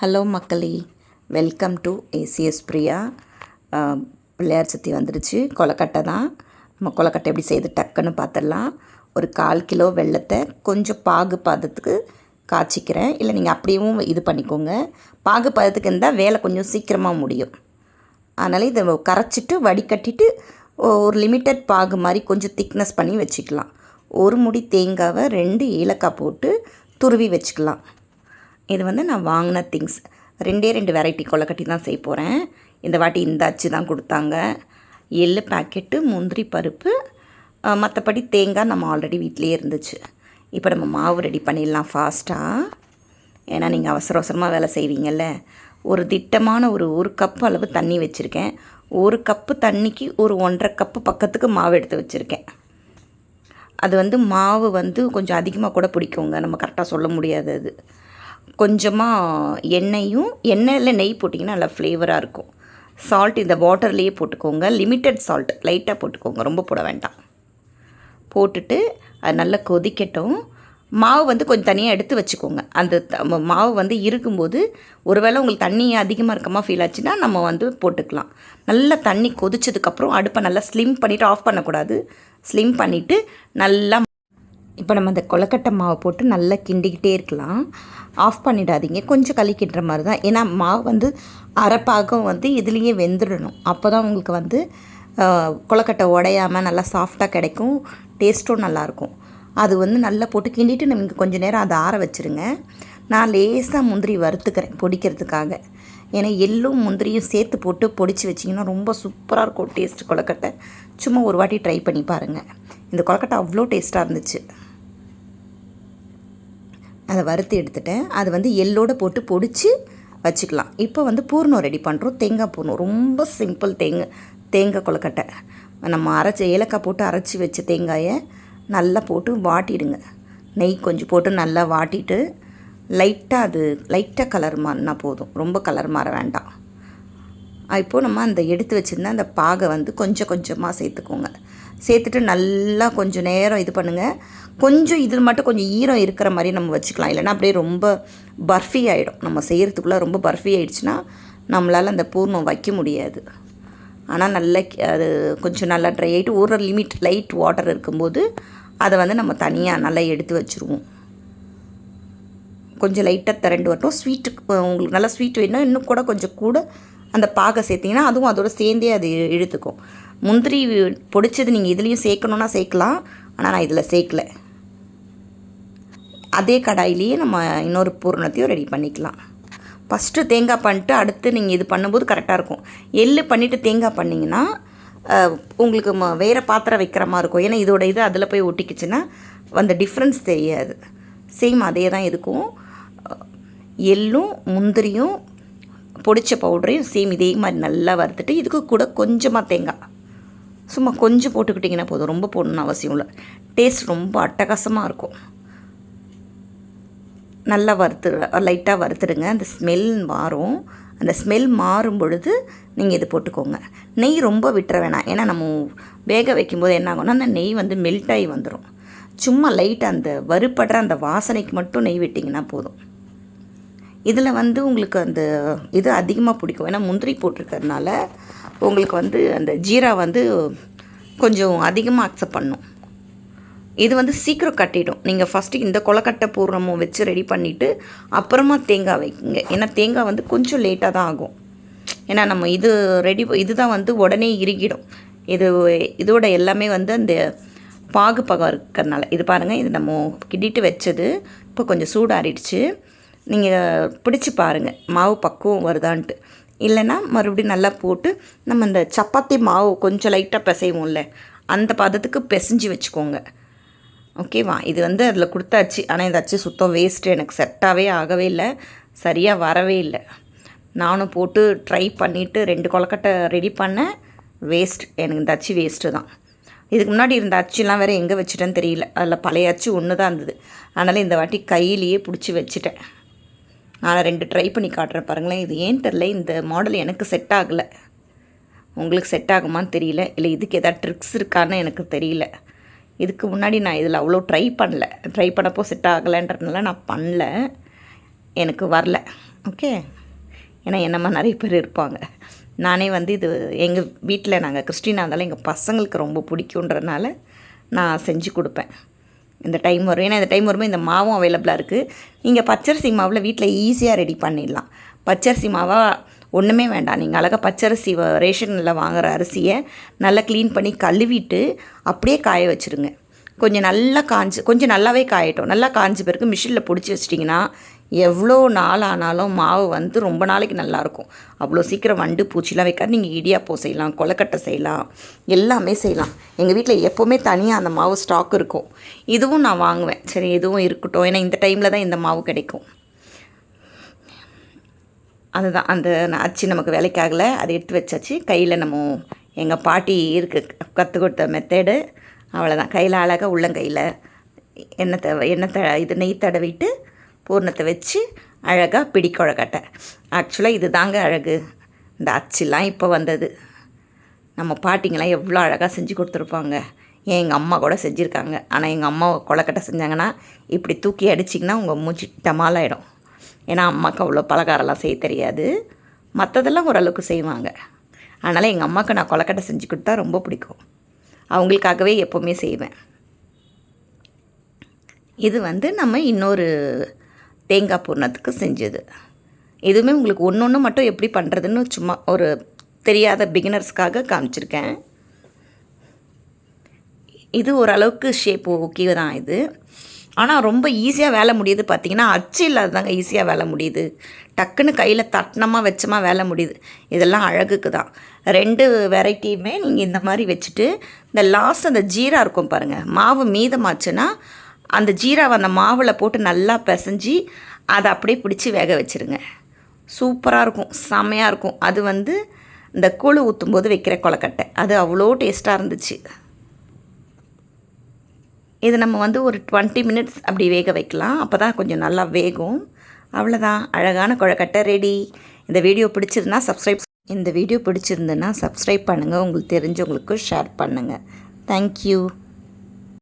Hello மக்களே welcome to ACS Priya. Pillaiyar சத்தி வந்துருச்சு. கொலக்கட்டை தான். நம்ம கொலக்கட்டை எப்படி செய்து டக்குன்னு பார்த்துடலாம். ஒரு கால் கிலோ வெள்ளத்தை கொஞ்சம் பாகு பாதத்துக்கு காய்ச்சிக்கிறேன். இல்லை நீங்கள் அப்படியும் இது பண்ணிக்கோங்க. பாகு பதத்துக்கு இருந்தால் வேலை கொஞ்சம் சீக்கிரமாக முடியும். அதனால் இதை கரைச்சிட்டு வடிகட்டிட்டு ஒரு லிமிட்டட் பாகு மாதிரி கொஞ்சம் திக்னஸ் பண்ணி வச்சுக்கலாம். ஒரு முடி தேங்காவை ரெண்டு ஏலக்காய் போட்டு துருவி வச்சுக்கலாம். இது வந்து நான் வாங்கின திங்ஸ் ரெண்டே ரெண்டு வெரைட்டி கொலக்கட்டி தான் செய்ய போகிறேன் இந்த வாட்டி இந்த அச்சு தான் கொடுத்தாங்க. எள்ளு பாக்கெட்டு முந்திரி பருப்பு மற்றபடி தேங்காய் நம்ம ஆல்ரெடி வீட்டிலேயே இருந்துச்சு. இப்போ நம்ம மாவு ரெடி பண்ணிடலாம் ஃபாஸ்ட்டாக ஏன்னா நீங்கள் அவசர அவசரமாக வேலை செய்வீங்கள்ல ஒரு திட்டமான ஒரு ஒரு கப்பு அளவு தண்ணி வச்சுருக்கேன். ஒரு கப்பு தண்ணிக்கு ஒரு ஒன்றரை கப்பு பக்கத்துக்கு மாவு எடுத்து வச்சுருக்கேன். அது வந்து மாவு வந்து கொஞ்சம் அதிகமாக கூட பிடிக்குங்க. நம்ம கரெக்டாக சொல்ல முடியாது அது. கொஞ்சமாக எண்ணெயும் எண்ணெயில் நெய் போட்டிங்கன்னா நல்லா ஃப்ளேவராக இருக்கும். சால்ட் இந்த வாட்டர்லேயே போட்டுக்கோங்க. லிமிட்டட் சால்ட் லைட்டாக போட்டுக்கோங்க. ரொம்ப போட வேண்டாம். போட்டுட்டு அது நல்லா கொதிக்கட்டும். மாவு வந்து கொஞ்சம் தனியாக எடுத்து வச்சுக்கோங்க. அந்த த- மாவு வந்து இருக்கும்போது ஒருவேளை உங்களுக்கு தண்ணி அதிகமாக இருக்கமா ஃபீல் ஆச்சுன்னா நம்ம வந்து போட்டுக்கலாம். நல்லா தண்ணி கொதிச்சதுக்கப்புறம் அடுப்பை நல்லா ஸ்லிம் பண்ணிவிட்டு ஆஃப் பண்ணக்கூடாது. ஸ்லிம் பண்ணிவிட்டு நல்லா இப்போ நம்ம அந்த கொலக்கட்டை மாவை போட்டு நல்லா கிண்டிக்கிட்டே இருக்கலாம். ஆஃப் பண்ணிடாதீங்க. கொஞ்சம் கலிக்கின்ற மாதிரி தான். ஏன்னா மாவு வந்து அரைப்பாகம் வந்து இதுலேயே வெந்துடணும். அப்போ தான் உங்களுக்கு வந்து கொலக்கட்டை உடையாமல் நல்லா சாஃப்டாக கிடைக்கும். டேஸ்ட்டும் நல்லாயிருக்கும். அது வந்து நல்லா போட்டு கிண்டிட்டு இங்கே கொஞ்சம் நேரம் அதை ஆற வச்சுருங்க. நான் லேசாக முந்திரி வறுத்துக்கிறேன் பொடிக்கிறதுக்காக. ஏன்னா எள்ளும் முந்திரியும் சேர்த்து போட்டு பொடிச்சு வச்சிங்கன்னா ரொம்ப சூப்பராக இருக்கும் டேஸ்ட் கொலக்கட்டை சும்மா ஒரு வாட்டி ட்ரை பண்ணி பாருங்கள் இந்த கொலக்கட்டை அவ்வளோ டேஸ்ட்டாக இருந்துச்சு. அதை வறுத்து எடுத்துட்டேன். அது வந்து எள்ளோட போட்டு பொடிச்சு வச்சுக்கலாம். இப்போ வந்து பூர்ணம் ரெடி பண்ணுறோம் தேங்காய் பூர்ணம். ரொம்ப சிம்பிள் தேங்காய் தேங்காய் கொழுக்கட்டை. நம்ம அரைச்ச ஏலக்காய் போட்டு அரைச்சி வச்ச தேங்காயை நல்லா போட்டு வாட்டிடுங்க. நெய் கொஞ்சம் போட்டு நல்லா வாட்டிட்டு லைட்டாக அது லைட்டாக கலர் மாறினா போதும். ரொம்ப கலர் மாற வேண்டாம். இப்போது நம்ம அந்த எடுத்து வச்சுருந்த அந்த பாகை வந்து கொஞ்சம் கொஞ்சமாக சேர்த்துக்கோங்க. சேர்த்துட்டு நல்லா கொஞ்சம் நேரம் இது பண்ணுங்கள் கொஞ்சம் இதில் மட்டும் கொஞ்சம் ஈரம் இருக்கிற மாதிரி நம்ம வச்சுக்கலாம். இல்லைன்னா அப்படியே ரொம்ப பர்ஃபி ஆகிடும் நம்ம செய்கிறதுக்குள்ளே ரொம்ப பர்ஃபி ஆகிடுச்சுன்னா நம்மளால் அந்த பூர்ணம் வைக்க முடியாது. ஆனால் நல்லா அது கொஞ்சம் நல்லா ட்ரை ஆகிட்டு ஒரு லிமிட் லைட் வாட்டர் இருக்கும்போது அதை வந்து நம்ம தனியாக நல்லா எடுத்து வச்சுருவோம். கொஞ்சம் லைட்டாக திரண்டு வரட்டும். ஸ்வீட்டு உங்களுக்கு நல்லா ஸ்வீட் வேணும்னா இன்னும் கூட கொஞ்சம் கூட அந்த பாகை சேர்த்திங்கன்னா அதுவும் அதோட சேர்ந்தே அது இழுத்துக்கும். முந்திரி பொடிச்சது நீங்கள் இதுலேயும் சேர்க்கணுன்னா சேர்க்கலாம். ஆனால் நான் இதில் சேர்க்கல. அதே கடாயிலேயே நம்ம இன்னொரு பூரணத்தையும் ரெடி பண்ணிக்கலாம். ஃபஸ்ட்டு தேங்காய் பண்ணிட்டு அடுத்து நீங்கள் இது பண்ணும்போது கரெக்டாக இருக்கும். எள்ளு பண்ணிவிட்டு தேங்காய் பண்ணிங்கன்னா உங்களுக்கு ம வேறு பாத்திரம் வைக்கிற மாதிரி இருக்கும். ஏன்னா இதோட இது அதில் போய் ஒட்டிக்கிச்சுன்னா அந்த டிஃப்ரென்ஸ் தெரியாது. சேம் அதே தான் இருக்கும். எள்ளும் முந்திரியும் பொடித்த பவுடரையும் சேம் இதே மாதிரி நல்லா வறுத்துட்டு இதுக்கு கூட கொஞ்சமாக தேங்காய். சும்மா கொஞ்சம் போட்டுக்கிட்டிங்கன்னா போதும். ரொம்ப போடணும்னு அவசியம் இல்லை. டேஸ்ட் ரொம்ப அட்டகாசமாக இருக்கும். நல்லா வறுத்து லைட்டாக வறுத்துடுங்க. அந்த ஸ்மெல் மாறும். அந்த ஸ்மெல் மாறும் பொழுது நீங்கள் இது போட்டுக்கோங்க. நெய் ரொம்ப விட்டுற வேணாம். ஏன்னா நம்ம வேக வைக்கும்போது என்ன ஆகும்னா அந்த நெய் வந்து மெல்ட் ஆகி வந்துடும் சும்மா லைட்டாக அந்த வறுபடுற அந்த வாசனைக்கு மட்டும் நெய் விட்டிங்கன்னா போதும். இதில் வந்து உங்களுக்கு அந்த இது அதிகமாக பிடிக்கும். ஏன்னா முந்திரி போட்டிருக்கறதுனால உங்களுக்கு வந்து அந்த ஜீரா வந்து கொஞ்சம் அதிகமாக அக்செப்ட் பண்ணும். இது வந்து சீக்கிரம் கட்டிடும். நீங்கள் ஃபஸ்ட்டு இந்த கொலக்கட்டை பூர்ணமும் வச்சு ரெடி பண்ணிவிட்டு அப்புறமா தேங்காய் வைக்குங்க ஏன்னா தேங்காய் வந்து கொஞ்சம் லேட்டாக தான் ஆகும். ஏன்னா நம்ம இது ரெடி இதுதான் வந்து உடனே இறுகிடும். இது இதோட எல்லாமே வந்து அந்த பாகு பகம் இருக்கிறதுனால. இது பாருங்கள் இது நம்ம கிட்டிட்டு வச்சது. இப்போ கொஞ்சம் சூடாறிடுச்சு. நீங்கள் பிடிச்சி பாருங்கள் மாவு பக்குவம் வருதான்ட்டு. இல்லைன்னா மறுபடியும் நல்லா போட்டு நம்ம இந்த சப்பாத்தி மாவு கொஞ்சம் லைட்டாக பிசைவோம்ல அந்த பதத்துக்கு பிசைஞ்சு வச்சுக்கோங்க. ஓகேவா இது வந்து அதில் கொடுத்தாச்சு. ஆனால் இந்த அச்சு சுத்தம் வேஸ்ட்டு எனக்கு செட்டாகவே ஆகவே இல்லை. சரியாக வரவே இல்லை. நானும் போட்டு ட்ரை பண்ணிவிட்டு ரெண்டு கொலக்கட்டை ரெடி பண்ணேன் வேஸ்ட் எனக்கு இந்த அச்சு வேஸ்ட்டு தான். இதுக்கு முன்னாடி இருந்த அச்சுலாம் வேறு எங்கே வச்சுட்டேன்னு தெரியல. அதில் பழைய அச்சு ஒன்று தான் இருந்தது. அதனால் இந்த வாட்டி கையிலேயே பிடிச்சி வச்சுட்டேன். நான் ரெண்டு ட்ரை பண்ணி காட்டுறேன் பாருங்களேன். இது ஏன் தெரில இந்த மாடல் எனக்கு செட் ஆகலை. உங்களுக்கு செட் ஆகுமான்னு தெரியல. இல்லை இதுக்கு எதாவது ட்ரிக்ஸ் இருக்கான்னு எனக்கு தெரியல. இதுக்கு முன்னாடி நான் இதில் அவ்வளோ ட்ரை பண்ணல. ட்ரை பண்ணப்போ செட் ஆகலைன்றதுனால நான் பண்ணல. எனக்கு வரல. ஓகே ஏன்னா என்னம்மா நிறைய பேர் இருப்பாங்க. நானே வந்து இது எங்கள் வீட்டில் நாங்கள் கிறிஸ்டினாக இருந்தாலும் எங்கள் பசங்களுக்கு ரொம்ப பிடிக்குன்றதுனால நான் செஞ்சு கொடுப்பேன். இந்த டைம் வரும். ஏன்னா இந்த டைம் வரும்போது இந்த மாவும் அவைலபிளாக இருக்குது நீங்கள் பச்சரிசி மாவில் வீட்டில் ஈஸியாக ரெடி பண்ணிடலாம். பச்சரிசி மாவாக ஒன்றுமே வேண்டாம். நீங்கள் அழகாக பச்சரிசி வ- ரேஷனில் வாங்குகிற அரிசியை நல்லா க்ளீன் பண்ணி கழுவிட்டு அப்படியே காய வச்சுருங்க. கொஞ்சம் நல்லா காஞ்சு கொஞ்சம் நல்லாவே காயட்டும். நல்லா காஞ்ச பிறகு மிஷினில் பிடிச்சி வச்சிட்டிங்கன்னா எவ்வளோ நாள் ஆனாலும் மாவு வந்து ரொம்ப நாளைக்கு நல்லாயிருக்கும். அவ்வளோ சீக்கிரம் வண்டு பூச்சிலாம் வைக்காது. நீங்கள் இடியாப்பம் செய்யலாம் கொலக்கட்டை செய்யலாம் எல்லாமே செய்யலாம். எங்கள் வீட்டில் எப்போவுமே தனியாக அந்த மாவு ஸ்டாக் இருக்கும். இதுவும் நான் வாங்குவேன். சரி எதுவும் இருக்கட்டும். ஏன்னா இந்த டைமில் தான் இந்த மாவு கிடைக்கும். அதுதான். அந்த அச்சு நமக்கு வேலைக்காகலை அதை எடுத்து வச்சாச்சு. கையில் நம்ம எங்கள் பாட்டி இருக்கு கற்றுக் கொடுத்த மெத்தேடு அவ்வளோதான் கையில் அழகாக உள்ளங்கையில் எண்ணெய் த எண்ணெய் த இது நெய் தடவிட்டு பூர்ணத்தை வச்சு அழகாக பிடிக்குழக்கட்டை ஆக்சுவலாக இது தாங்க அழகு. இந்த அச்சுலாம் இப்போ வந்தது. நம்ம பாட்டிங்கெல்லாம் எவ்வளோ அழகாக செஞ்சு கொடுத்துருப்பாங்க. ஏன் எங்கள் அம்மா கூட செஞ்சுருக்காங்க. ஆனால் எங்கள் அம்மா கொலக்கட்டை செஞ்சாங்கன்னா இப்படி தூக்கி அடிச்சிங்கன்னா உங்கள் மூச்சு டமாலாயிடும். ஏன்னா அம்மாவுக்கு அவ்வளோ பலகாரம்லாம் செய்ய தெரியாது. மற்றதெல்லாம் ஓரளவுக்கு செய்வாங்க. அதனால் எங்கள் அம்மாவுக்கு நான் கொலக்கட்டை செஞ்சு கொடுத்தா ரொம்ப பிடிக்கும். அவங்களுக்காகவே எப்போவுமே செய்வேன். இது வந்து நம்ம இன்னொரு தேங்காய் பூர்ணத்துக்கு செஞ்சது. இதுவுமே உங்களுக்கு ஒன்று ஒன்று மட்டும் எப்படி பண்ணுறதுன்னு சும்மா ஒரு தெரியாத பிகினர்ஸ்க்காக காமிச்சிருக்கேன். இது ஓரளவுக்கு ஷேப் ஓகே தான் இது. ஆனால் ரொம்ப ஈஸியாக வேலை முடியுது பார்த்திங்கன்னா அச்சு இல்லாததாங்க ஈஸியாக வேலை முடியுது. டக்குன்னு கையில் தட்டினமாக வச்சமாக வேலை முடியுது. இதெல்லாம் அழகுக்கு தான். ரெண்டு வெரைட்டியுமே நீங்கள் இந்த மாதிரி வச்சுட்டு இந்த லாஸ்ட் அந்த ஜீரா இருக்கும் பாருங்கள் மாவு மீதமாச்சுன்னா அந்த ஜீராவை அந்த மாவில் போட்டு நல்லா பிசைஞ்சி அதை அப்படியே பிடிச்சி வேக வச்சுருங்க. சூப்பராக இருக்கும். செமையாக இருக்கும். அது வந்து இந்த கூழு ஊற்றும் போது வைக்கிற கொலக்கட்டை அது அவ்வளோ டேஸ்ட்டாக இருந்துச்சு. இது நம்ம வந்து ஒரு டுவெண்ட்டி மினிட்ஸ் அப்படி வேக வைக்கலாம். அப்போ தான் கொஞ்சம் நல்லா வேகும். அவ்வளோதான் அழகான கொழக்கட்டை ரெடி. இந்த வீடியோ பிடிச்சிருந்தா சப்ஸ்கிரைப் இந்த வீடியோ பிடிச்சிருந்துன்னா சப்ஸ்கிரைப் பண்ணுங்கள் உங்களுக்கு தெரிஞ்சவங்களுக்கு ஷேர் பண்ணுங்கள் தேங்க்யூ